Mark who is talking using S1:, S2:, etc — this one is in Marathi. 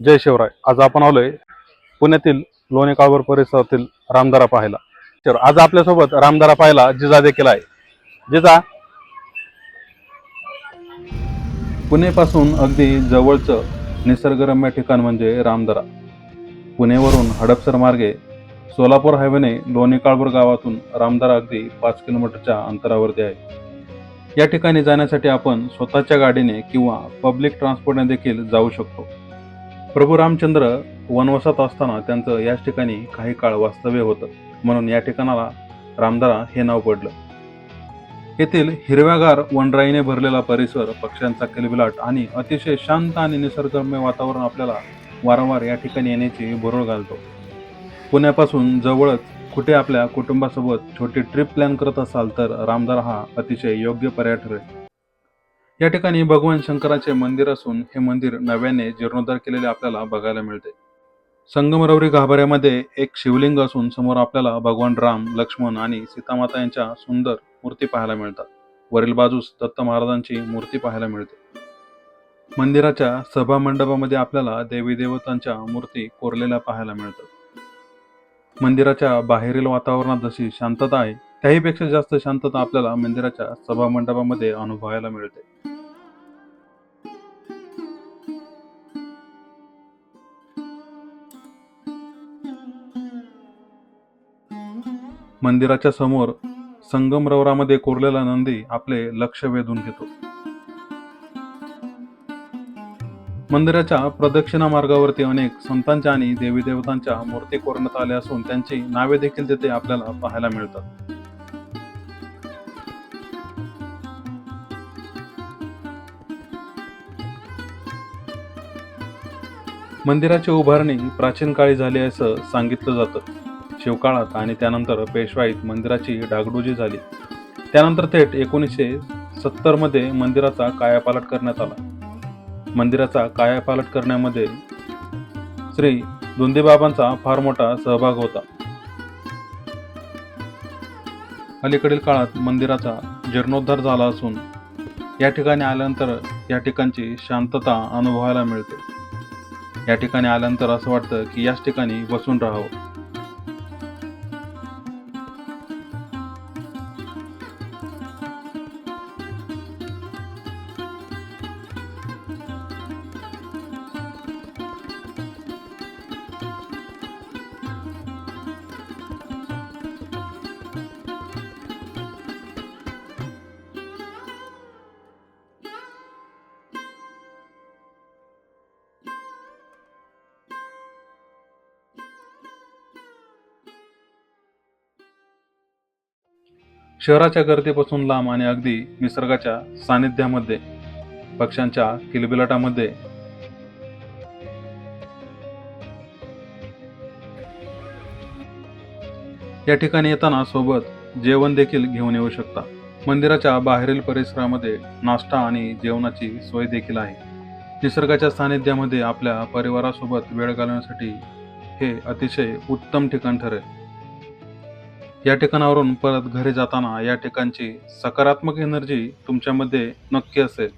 S1: जय शिवराय. आज आपण आलोय पुण्यातील लोणे काळभोर परिसरातील रामदारा पाहायला. तर आज आपल्यासोबत रामदारा पाहायला जिजा देखील आहे. जिजा. पुणेपासून अगदी जवळचं निसर्गरम्य ठिकाण म्हणजे रामदरा पुणेवरून हडपसर मार्गे सोलापूर हायवेने लोणी काळभोर गावातून रामदरा अगदी पाच किलोमीटरच्या अंतरावरती आहे. या ठिकाणी जाण्यासाठी आपण स्वतःच्या गाडीने किंवा पब्लिक ट्रान्सपोर्टने देखील जाऊ शकतो. प्रभू रामचंद्र वनवासात असताना त्यांचं याच ठिकाणी काही काळ वास्तव्य होतं. म्हणून या ठिकाणाला रामदारा हे नाव पडलं. येथील हिरव्यागार वनराईने भरलेला परिसर पक्ष्यांचा किलबिलाट आणि अतिशय शांत आणि निसर्गरम्य वातावरण आपल्याला वारंवार या ठिकाणी येण्याची भुरळ घालतो. पुण्यापासून जवळच कुठे आपल्या कुटुंबासोबत छोटी ट्रिप प्लॅन करत असाल तर रामदारा हा अतिशय योग्य पर्याय ठरेल या ठिकाणी भगवान शंकराचे मंदिर असून हे मंदिर नव्याने जीर्णोद्धार केलेले आपल्याला बघायला मिळते. संगमरवरी गाभाऱ्यामध्ये एक शिवलिंग असून समोर आपल्याला भगवान राम लक्ष्मण आणि सीतामाता यांच्या सुंदर मूर्ती पाहायला मिळतात. वरील बाजूस दत्त महाराजांची मूर्ती पाहायला मिळते. मंदिराच्या सभा मंडपामध्ये आपल्याला देवी देवतांच्या मूर्ती कोरलेल्या पाहायला मिळतात. मंदिराच्या बाहेरील वातावरणात जशी शांतता आहे त्याहीपेक्षा जास्त शांतता आपल्याला मंदिराच्या सभा मंडपामध्ये अनुभवायला मिळते. मंदिराच्या समोर संगमरवरामध्ये कोरलेला नंदी आपले लक्ष वेधून घेतो. मंदिराच्या प्रदक्षिणा मार्गावरती अनेक संतांच्या आणि देवी देवतांच्या मूर्ती कोरण्यात आल्या असून त्यांची नावे देखील तिथे आपल्याला पाहायला मिळतात. मंदिराची उभारणी प्राचीन काळी झाली असं सांगितलं जातं. शिवकाळात आणि त्यानंतर पेशवाईत मंदिराची डागडुजी झाली. त्यानंतर थेट एकोणीसशे सत्तरमध्ये मंदिराचा कायापालट करण्यात आला. मंदिराचा कायापालट करण्यामध्ये श्री दोंदीबाबांचा फार मोठा सहभाग होता. अलीकडील काळात मंदिराचा जीर्णोद्धार झाला असून या ठिकाणी आल्यानंतर या ठिकाणची शांतता अनुभवायला मिळते. या ठिकाणी आल्यानंतर असं वाटतं की याच ठिकाणी बसून राहावं. शहराच्या गर्दीपासून लांब आणि अगदी निसर्गाच्या सानिध्यामध्ये पक्ष्यांच्या किलबिलाटामध्ये. या ठिकाणी येताना सोबत जेवण देखील घेऊन येऊ शकता. मंदिराच्या बाहेरील परिसरामध्ये नाश्ता आणि जेवणाची सोय देखील आहे. निसर्गाच्या सानिध्यामध्ये आपल्या परिवारासोबत वेळ घालवण्यासाठी हे अतिशय उत्तम ठिकाण ठरेल. या ठिकाणावरून परत घरी जाताना या ठिकाणची सकारात्मक एनर्जी तुमच्यामध्ये नक्की असेल.